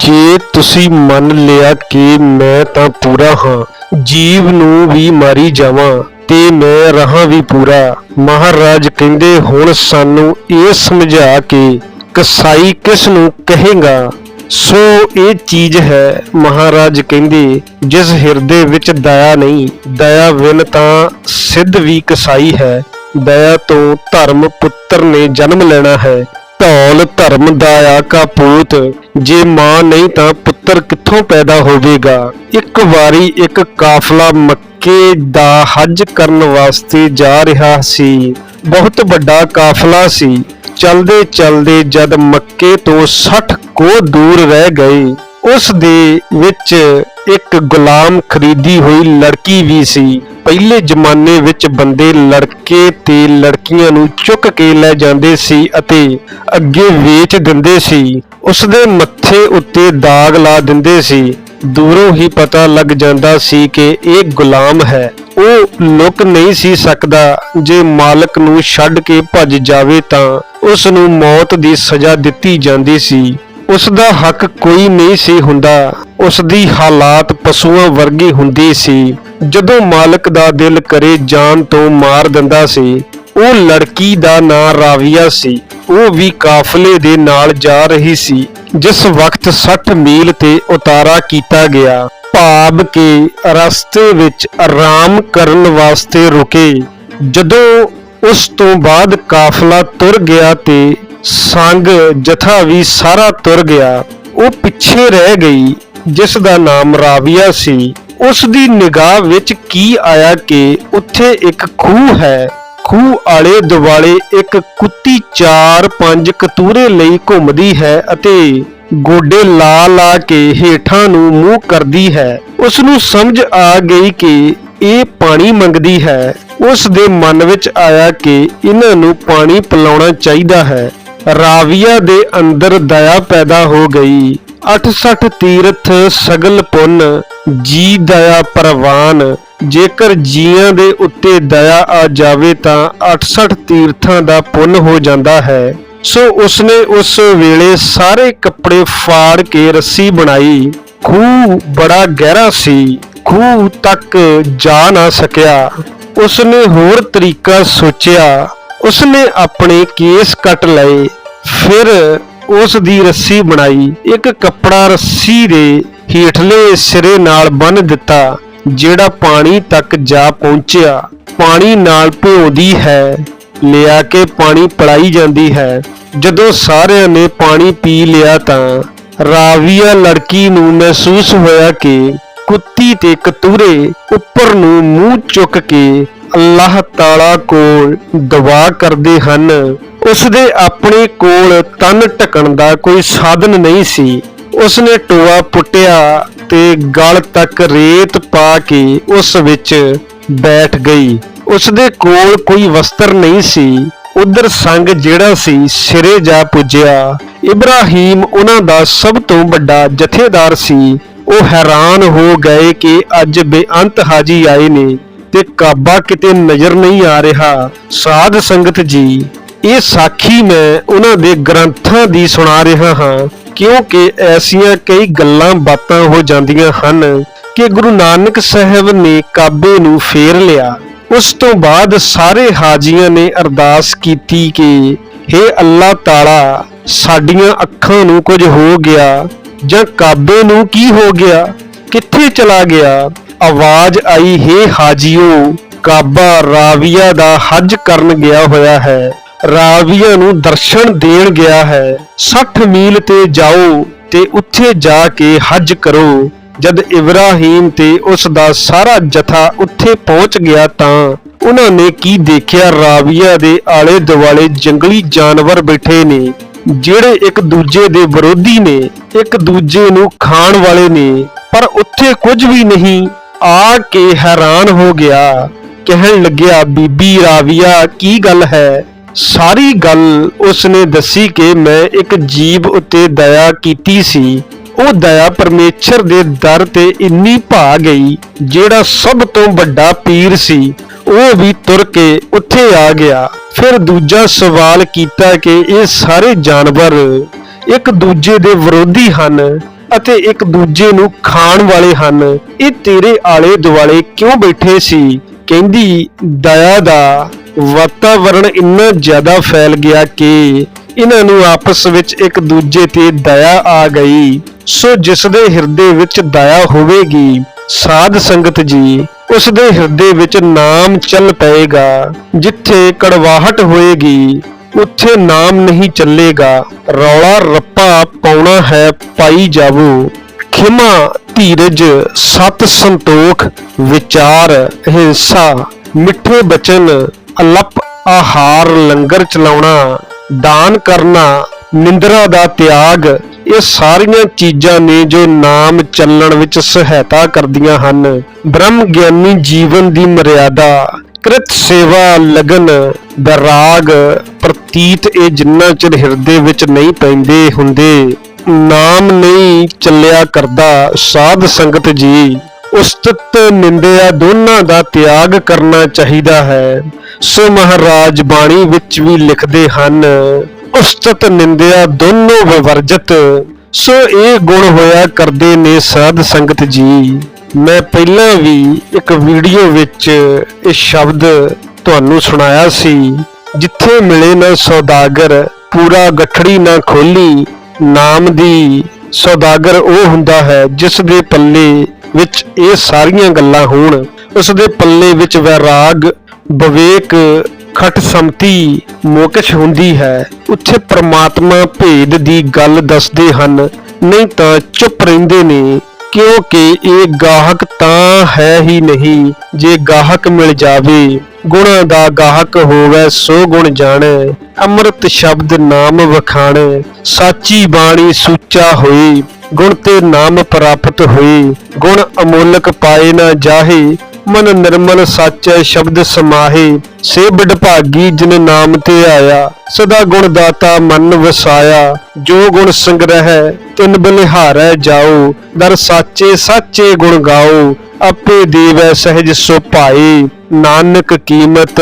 ਜੇ ਤੁਸੀਂ ਮੰਨ ਲਿਆ ਕਿ ਮੈਂ ਤਾਂ ਪੂਰਾ ਹਾਂ, ਜੀਵ ਨੂੰ ਵੀ ਮਾਰੀ ਜਾਵਾਂ ਤੇ ਮੈਂ ਰਹਾ ਵੀ ਪੂਰਾ। ਮਹਾਰਾਜ ਕਹਿੰਦੇ ਹੁਣ ਸਾਨੂੰ ਇਹ ਸਮਝਾ ਕੇ ਕਸਾਈ ਕਿਸ ਨੂੰ ਕਹੇਗਾ? ਸੋ ਇਹ ਚੀਜ਼ ਹੈ, ਮਹਾਰਾਜ ਕਹਿੰਦੇ, ਜਿਸ ਹਿਰਦੇ ਵਿੱਚ ਦਇਆ ਨਹੀਂ, ਦਇਆ ਵਿਨ ਤਾਂ ਸਿੱਧ ਵੀ ਕਸਾਈ ਹੈ। ਦਇਆ ਤੋਂ ਧਰਮ ਪੁੱਤਰ ਨੇ ਜਨਮ ਲੈਣਾ ਹੈ। ਧੌਲ ਧਰਮ ਦਾਇਆ ਕਾ ਪੂਤ, ਜੇ ਮਾਂ ਨਹੀਂ ਤਾਂ ਪੁੱਤਰ ਕਿੱਥੋਂ ਪੈਦਾ ਹੋਵੇਗਾ? ਇੱਕ ਵਾਰੀ ਇੱਕ ਕਾਫਲਾ ਮੱਕੇ ਦਾ ਹੱਜ ਕਰਨ ਵਾਸਤੇ ਜਾ ਰਿਹਾ ਸੀ। ਬਹੁਤ ਵੱਡਾ ਕਾਫਲਾ ਸੀ। ਚਲਦੇ ਚਲਦੇ ਜਦ ਮੱਕੇ ਤੋਂ 60 ਕੋ ਦੂਰ ਰਹਿ ਗਏ। ਉਸ ਦੇ ਵਿੱਚ ਇੱਕ ਗੁਲਾਮ ਖਰੀਦੀ ਹੋਈ ਲੜਕੀ ਵੀ ਸੀ। ਪਹਿਲੇ ਜ਼ਮਾਨੇ ਵਿੱਚ ਬੰਦੇ ਲੜਕੇ ਤੇ ਲੜਕੀਆਂ ਨੂੰ ਚੁੱਕ ਕੇ ਲੈ ਜਾਂਦੇ ਸੀ ਅਤੇ ਅੱਗੇ ਵੇਚ ਦਿੰਦੇ ਸੀ। ਉਸ ਦੇ ਮੱਥੇ ਉੱਤੇ ਦਾਗ ਲਾ ਦਿੰਦੇ ਸੀ। ਦੂਰੋਂ ਹੀ ਪਤਾ ਲੱਗ ਜਾਂਦਾ ਸੀ ਕਿ ਇਹ ਗੁਲਾਮ ਹੈ। ਉਹ ਲੁਕ ਨਹੀਂ ਸੀ ਸਕਦਾ। ਜੇ ਮਾਲਕ ਨੂੰ ਛੱਡ ਕੇ ਭੱਜ ਜਾਵੇ ਤਾਂ ਉਸ ਨੂੰ ਮੌਤ ਦੀ ਸਜ਼ਾ ਦਿੱਤੀ ਜਾਂਦੀ ਸੀ। ਉਸ ਦਾ ਹੱਕ ਕੋਈ ਨਹੀਂ ਸੀ ਹੁੰਦਾ। ਉਸ ਦੀ ਹਾਲਾਤ ਪਸ਼ੂਆਂ ਵਰਗੀ ਹੁੰਦੀ ਸੀ। ਜਦੋਂ ਮਾਲਕ ਦਾ ਦਿਲ ਕਰੇ ਜਾਨ ਤੋਂ ਮਾਰ ਦਿੰਦਾ ਸੀ, ਉਹ ਲੜਕੀ ਦਾ ਨਾਂ ਰਾਵੀਆ ਸੀ। ਉਹ ਵੀ ਕਾਫਲੇ ਦੇ ਨਾਲ ਜਾ ਰਹੀ ਸੀ, ਜਿਸ ਵਕਤ 60 ਮੀਲ ਤੇ ਉਤਾਰਾ ਕੀਤਾ ਗਿਆ। ਭਾਵ ਕਿ ਰਸਤੇ ਵਿੱਚ ਆਰਾਮ ਕਰਨ ਵਾਸਤੇ ਰੁਕੇ। ਜਦੋਂ ਉਸ ਤੋਂ ਬਾਅਦ ਕਾਫਲਾ ਤੁਰ ਗਿਆ ਤੇ ਸੰਗ ਜਥਾ ਵੀ ਸਾਰਾ ਤੁਰ ਗਿਆ। ਉਹ ਪਿੱਛੇ ਰਹਿ ਗਈ, ਜਿਸ ਦਾ ਨਾਮ ਰਾਵੀਆ ਸੀ। ਉਸ ਦੀ ਨਿਗਾਹ ਵਿੱਚ ਕੀ ਆਇਆ ਕਿ ਉੱਥੇ ਇੱਕ ਖੂਹ ਹੈ। ਖੂਹ ਆਲੇ ਦੁਆਲੇ ਇੱਕ ਕੁੱਤੀ 4-5 ਕਤੂਰੇ ਲਈ ਘੁੰਮਦੀ ਹੈ ਅਤੇ ਗੋਡੇ ਲਾ ਲਾ ਕੇ ਹੇਠਾਂ ਨੂੰ ਮੂੰਹ ਕਰਦੀ ਹੈ। ਉਸ ਨੂੰ ਸਮਝ ਆ ਗਈ ਕਿ ਇਹ ਪਾਣੀ ਮੰਗਦੀ ਹੈ। ਉਸ ਦੇ ਮਨ ਵਿੱਚ ਆਇਆ ਕਿ ਇਹਨਾਂ ਨੂੰ ਪਾਣੀ ਪਿਲਾਉਣਾ ਚਾਹੀਦਾ ਹੈ। ਰਾਵੀਆ ਦੇ ਅੰਦਰ ਦਇਆ ਪੈਦਾ ਹੋ ਗਈ। 68 ਤੀਰਥ ਸਗਲ ਪੁੰਨ, ਜੀ ਦਇਆ ਪ੍ਰਵਾਨ। ਜੇਕਰ ਜੀਆਂ ਦੇ ਉੱਤੇ ਦਇਆ ਆ ਜਾਵੇ ਤਾਂ 68 ਤੀਰਥਾਂ ਦਾ ਪੁੰਨ ਹੋ ਜਾਂਦਾ ਹੈ। ਸੋ ਉਸਨੇ ਉਸ ਵੇਲੇ ਸਾਰੇ ਕੱਪੜੇ ਫਾੜ ਕੇ ਰੱਸੀ ਬਣਾਈ। ਖੂਹ ਬੜਾ ਗਹਿਰਾ ਸੀ। ਖੂਹ ਤੱਕ ਜਾ ਨਾ ਸਕਿਆ। ਉਸਨੇ ਹੋਰ ਤਰੀਕਾ ਸੋਚਿਆ। ਉਸਨੇ ਆਪਣੇ ਕੇਸ ਕੱਟ ਲਏ, ਫਿਰ ਉਸ ਦੀ ਰੱਸੀ ਬਣਾਈ। ਇੱਕ ਕੱਪੜਾ ਰੱਸੀ ਦੇ ਹੇਠਲੇ ਸਿਰੇ ਨਾਲ ਬੰਨ ਦਿੱਤਾ, ਜਿਹੜਾ ਪਾਣੀ ਤੱਕ ਜਾ ਪਹੁੰਚਿਆ। ਪਾਣੀ ਨਾਲ ਭਿਉਂਦੀ ਹੈ, ਲਿਆ ਕੇ ਪਾਣੀ ਪੜਾਈ ਜਾਂਦੀ ਹੈ। ਜਦੋਂ ਸਾਰਿਆਂ ਨੇ ਪਾਣੀ ਪੀ ਲਿਆ ਤਾਂ ਰਾਵੀਆ ਲੜਕੀ ਨੂੰ ਮਹਿਸੂਸ ਹੋਇਆ ਕਿ ਕੁੱਤੀ ਤੇ ਕਤੂਰੇ ਉੱਪਰ ਨੂੰ ਮੂੰਹ ਚੁੱਕ ਕੇ ਅੱਲਾਹ ਤਾਲਾ ਕੋਲ ਦੁਆ ਕਰਦੇ ਹਨ। ਉਸ ਦੇ ਆਪਣੇ ਕੋਲ ਤਨ ਢਕਣ ਦਾ ਕੋਈ ਸਾਧਨ ਨਹੀਂ ਸੀ। ਉਸਨੇ ਟੋਆ ਪੁੱਟਿਆ ਤੇ ਗਲ ਤੱਕ ਰੇਤ ਪਾ ਕੇ ਉਸ ਵਿੱਚ ਬੈਠ ਗਈ। ਉਸ ਦੇ ਕੋਲ ਕੋਈ ਵਸਤਰ ਨਹੀਂ ਸੀ। ਉਧਰ ਸੰਗ ਜਿਹੜਾ ਸੀ, ਸਿਰੇ ਜਾ ਪੁੱਜਿਆ। ਇਬਰਾਹੀਮ ਉਹਨਾਂ ਦਾ ਸਭ ਤੋਂ ਵੱਡਾ ਜਥੇਦਾਰ ਸੀ। ਉਹ ਹੈਰਾਨ ਹੋ ਗਏ ਕਿ ਅੱਜ ਬੇਅੰਤ ਹਾਜੀ ਆਏ ਨੇ। ਤੇ ਕਾਬਾ ਕਿਤੇ ਨਜ਼ਰ ਨਹੀਂ ਆ ਰਿਹਾ। ਸਾਧ ਸੰਗਤ ਜੀ, ਇਹ ਸਾਖੀ ਮੈਂ ਉਹਨਾਂ ਦੇ ਗ੍ਰੰਥਾਂ ਦੀ ਸੁਣਾ ਰਿਹਾ ਹਾਂ, ਕਿਉਂਕਿ ਐਸੀਆਂ ਕਈ ਗੱਲਾਂ ਬਾਤਾਂ ਹੋ ਜਾਂਦੀਆਂ ਹਨ ਕਿ ਗੁਰੂ ਨਾਨਕ ਸਾਹਿਬ ਨੇ ਕਾਬੇ ਨੂੰ ਫੇਰ ਲਿਆ। ਉਸ ਤੋਂ ਬਾਅਦ ਸਾਰੇ ਹਾਜੀਆਂ ਨੇ ਅਰਦਾਸ ਕੀਤੀ ਕਿ हे ਅੱਲਾਹ ਤਾਲਾ, ਸਾਡੀਆਂ ਅੱਖਾਂ ਨੂੰ ਕੁਝ ਹੋ ਗਿਆ ਜਾਂ ਕਾਬੇ ਨੂੰ ਕੀ ਹੋ ਗਿਆ, ਕਿੱਥੇ ਚਲਾ ਗਿਆ? ਆਵਾਜ਼ ਆਈ, ਹੇ ਹਾਜੀਓ, ਕਾਬਾ ਰਾਵੀਆ ਦਾ ਹੱਜ ਕਰਨ ਗਿਆ ਹੋਇਆ ਹੈ। ਰਾਵੀਆ ਨੂੰ ਦਰਸ਼ਨ ਦੇਣ ਗਿਆ ਹੈ। 60 ਮੀਲ ਤੇ ਜਾਓ ਤੇ ਉੱਥੇ ਜਾ ਕੇ ਹੱਜ ਕਰੋ। ਜਦ ਇਬਰਾਹੀਮ ਤੇ ਉਸ ਦਾ ਸਾਰਾ ਜਥਾ ਉੱਥੇ ਪਹੁੰਚ ਗਿਆ ਤਾਂ ਉਹਨਾਂ ਨੇ ਕੀ ਦੇਖਿਆ? ਰਾਵੀਆ ਦੇ ਆਲੇ ਦੁਆਲੇ ਜੰਗਲੀ ਜਾਨਵਰ ਬੈਠੇ ਨੇ, ਜਿਹੜੇ ਇੱਕ ਦੂਜੇ ਦੇ ਵਿਰੋਧੀ ਨੇ, ਇੱਕ ਦੂਜੇ ਨੂੰ ਖਾਣ ਵਾਲੇ ਨੇ, ਪਰ ਉੱਥੇ ਕੁਝ ਵੀ ਨਹੀਂ। ਆ ਕੇ ਹੈਰਾਨ ਹੋ ਗਿਆ। ਕਹਿਣ ਲੱਗਿਆ, ਬੀਬੀ ਰਾਵੀਆ, ਕੀ ਗੱਲ ਹੈ? ਸਾਰੀ ਗੱਲ ਉਸਨੇ ਦੱਸੀ ਕਿ ਮੈਂ ਇੱਕ ਜੀਵ ਉੱਤੇ ਦਇਆ ਕੀਤੀ ਸੀ। ਉਹ ਦਇਆ ਪਰਮੇਸ਼ਰ ਦੇ ਦਰ ਤੇ ਇੰਨੀ ਭਾ ਗਈ, ਜਿਹੜਾ ਸਭ ਤੋਂ ਵੱਡਾ ਪੀਰ ਸੀ। ਉਹ ਵੀ ਤੁਰ ਕੇ ਉੱਥੇ ਆ ਗਿਆ। ਫਿਰ ਦੂਜਾ ਸਵਾਲ ਕੀਤਾ ਕਿ ਇਹ ਸਾਰੇ ਜਾਨਵਰ ਇੱਕ ਦੂਜੇ ਦੇ ਵਿਰੋਧੀ ਹਨ। ਅਤੇ ਇੱਕ ਦੂਜੇ ਨੂੰ ਖਾਣ ਵਾਲੇ ਹਨ। ਇਹ ਤੇਰੇ ਆਲੇ ਦੁਆਲੇ ਕਿਉਂ ਬੈਠੇ ਸੀ? ਕਹਿੰਦੀ, ਦਇਆ ਦਾ ਵਾਤਾਵਰਣ ਇੰਨਾ ਜ਼ਿਆਦਾ ਫੈਲ ਗਿਆ ਕਿ ਇਹਨਾਂ ਨੂੰ ਆਪਸ ਵਿੱਚ ਇੱਕ ਦੂਜੇ ਤੇ ਦਇਆ ਆ ਗਈ। ਸੋ ਜਿਸ ਦੇ ਹਿਰਦੇ ਵਿੱਚ ਦਇਆ ਹੋਵੇਗੀ, ਸਾਧ ਸੰਗਤ ਜੀ, ਉਸ ਦੇ ਹਿਰਦੇ ਵਿੱਚ ਨਾਮ ਚੱਲ ਪਏਗਾ, ਜਿੱਥੇ ਕੜਵਾਹਟ ਹੋਏਗੀ। ਉੱਥੇ ਨਾਮ ਨਹੀਂ ਚੱਲੇਗਾ। ਰੌਲਾ ਰੱਪਾ ਪਾਉਣਾ ਹੈ ਪਾਈ ਜਾਵੋ। ਖਿਮਾ ਧੀਰਜ, ਸਤ ਸੰਤੋਖ, ਵਿਚਾਰ, ਹਿੰਸਾ, ਮਿੱਠੇ ਬਚਨ, ਅਲਪ ਆਹਾਰ, ਲੰਗਰ ਚਲਾਉਣਾ, ਦਾਨ ਕਰਨਾ, ਨਿੰਦਰਾ ਦਾ ਤਿਆਗ, ਇਹ ਸਾਰੀਆਂ ਚੀਜ਼ਾਂ ਨੇ ਜੋ ਨਾਮ ਚੱਲਣ ਵਿੱਚ ਸਹਾਇਤਾ ਕਰਦੀਆਂ ਹਨ। ਬ੍ਰਹਮ ਗਿਆਨੀ ਜੀਵਨ ਦੀ ਮਰਿਆਦਾ ਕ੍ਰਿਤ ਸੇਵਾ ਲਗਨ ਬਰਾਗ ਪ੍ਰਤੀਤ ਇਹ ਜਿੰਨਾ ਚਿਰ ਹਿਰਦੇ ਵਿੱਚ ਨਹੀਂ ਪੈਂਦੇ ਹੁੰਦੇ, ਨਾਮ ਨਹੀਂ ਚੱਲਿਆ ਕਰਦਾ ਸਾਧ ਸੰਗਤ ਜੀ। ਉਸਤਤ ਨਿੰਦਿਆ ਦੋਨਾਂ ਦਾ ਤਿਆਗ ਕਰਨਾ ਚਾਹੀਦਾ ਹੈ। ਸੋ ਮਹਾਰਾਜ ਬਾਣੀ ਵਿੱਚ ਵੀ ਲਿਖਦੇ ਹਨ, ਉਸਤਤ ਨਿੰਦਿਆ ਦੋਨੋਂ ਵਿਵਰਜਤ ਸੋ ਇਹ ਗੁਣ ਹੋਇਆ ਕਰਦੇ ਨੇ ਸਾਧ ਸੰਗਤ ਜੀ। ਮੈਂ ਪਹਿਲਾਂ ਵੀ ਇੱਕ ਵੀਡੀਓ ਵਿੱਚ ਇਹ ਸ਼ਬਦ ਤੁਹਾਨੂੰ ਸੁਣਾਇਆ ਸੀ, ਜਿੱਥੇ ਮਿਲੇ ਨਾ ਸੌਦਾਗਰ, ਪੂਰਾ ਗਠੜੀ ਨਾ ਖੋਲੀ, ਨਾਮ ਦੀ ਸੌਦਾਗਰ ਉਹ ਹੁੰਦਾ ਹੈ ਜਿਸ ਦੇ ਪੱਲੇ ਵਿੱਚ ਇਹ ਸਾਰੀਆਂ ਗੱਲਾਂ ਹੋਣ। ਉਸ ਦੇ ਪੱਲੇ ਵਿੱਚ ਵੈਰਾਗ, ਵਿਵੇਕ, ਖਟ ਸੰਮਤੀ, ਮੋਕਸ਼ ਹੁੰਦੀ ਹੈ। ਉੱਥੇ ਪ੍ਰਮਾਤਮਾ ਭੇਦ ਦੀ ਗੱਲ ਦੱਸਦੇ ਹਨ, ਨਹੀਂ ਤਾਂ ਚੁੱਪ ਰਹਿੰਦੇ ਨੇ। ਕਿਉਂਕਿ ਇਹ ਗਾਹਕ ਤਾਂ ਹੈ ਹੀ ਨਹੀਂ। ਜੇ ਗਾਹਕ ਮਿਲ ਜਾਵੇ, ਗੁਣਾਂ ਦਾ ਗਾਹਕ ਹੋਵੇ, ਸੋ ਗੁਣ ਜਾਣੈ। ਅੰਮ੍ਰਿਤ ਸ਼ਬਦ ਨਾਮ ਵਖਾਣੈ, ਸਾਚੀ ਬਾਣੀ ਸੁੱਚਾ ਹੋਈ, ਗੁਣ ਤੇ ਨਾਮ ਪ੍ਰਾਪਤ ਹੋਈ। ਗੁਣ ਅਮੋਲਕ ਪਾਏ ਨਾ ਜਾਹੇ ਮਨ ਨਿਰਮਲ ਸਾਚੈ ਸ਼ਬਦ ਸਮਾਹੇ ਸੇ ਭਾਗੀ ਜਿਨ ਨਾਮ ਤੇ ਆਇਆ, ਸਦਾ ਗੁਣ ਦਾਤਾ ਮਨ ਵਸਾਇਆ, ਜੋ ਗੁਣ ਸੰਗ੍ਰਹਿ, ਤਿਨ ਬਲਿਹਾਰੈ ਜਾਓ, ਦਰ ਸਾਚੇ ਸਾਚੇ ਗੁਣ ਗਾਓ, ਆਪੇ ਦੇਵੈ ਸਹਿਜ ਸੁਭਾਏ ਨਾਨਕ ਕੀਮਤ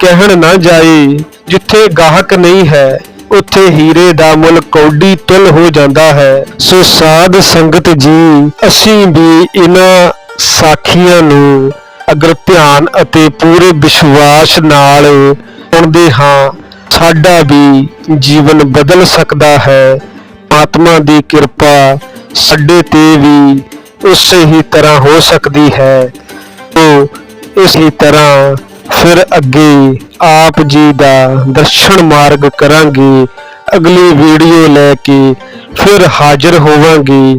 ਕਹਿਣ ਨਾ ਜਾਏ, ਜਿੱਥੇ ਗਾਹਕ ਨਹੀਂ ਹੈ, ਉੱਥੇ ਹੀਰੇ ਦਾ ਮੁੱਲ ਕੌਡੀ ਤੁਲ ਹੋ ਜਾਂਦਾ ਹੈ, ਸੋ ਸਾਧ ਸੰਗਤ ਜੀ, ਅਸੀਂ ਵੀ ਇਹਨਾਂ ਸਾਖੀਆਂ ਨੂੰ ਅਗਰ ਧਿਆਨ ਅਤੇ ਪੂਰੇ ਵਿਸ਼ਵਾਸ ਨਾਲ ਸੁਣਦੇ ਹਾਂ, ਸਾਡਾ ਵੀ ਜੀਵਨ ਬਦਲ ਸਕਦਾ ਹੈ। ਆਤਮਾ ਦੀ ਕਿਰਪਾ ਸਾਡੇ ਤੇ ਵੀ ਉਸੇ ਹੀ ਤਰ੍ਹਾਂ ਹੋ ਸਕਦੀ ਹੈ। ਤੋ ਇਸੇ ਤਰ੍ਹਾਂ ਫਿਰ ਅੱਗੇ ਆਪ ਜੀ ਦਾ ਦਰਸ਼ਨ ਮਾਰਗ ਕਰਾਂਗੇ। ਅਗਲੀ ਵੀਡੀਓ ਲੈ ਕੇ ਫਿਰ ਹਾਜ਼ਰ ਹੋਵਾਂਗੇ।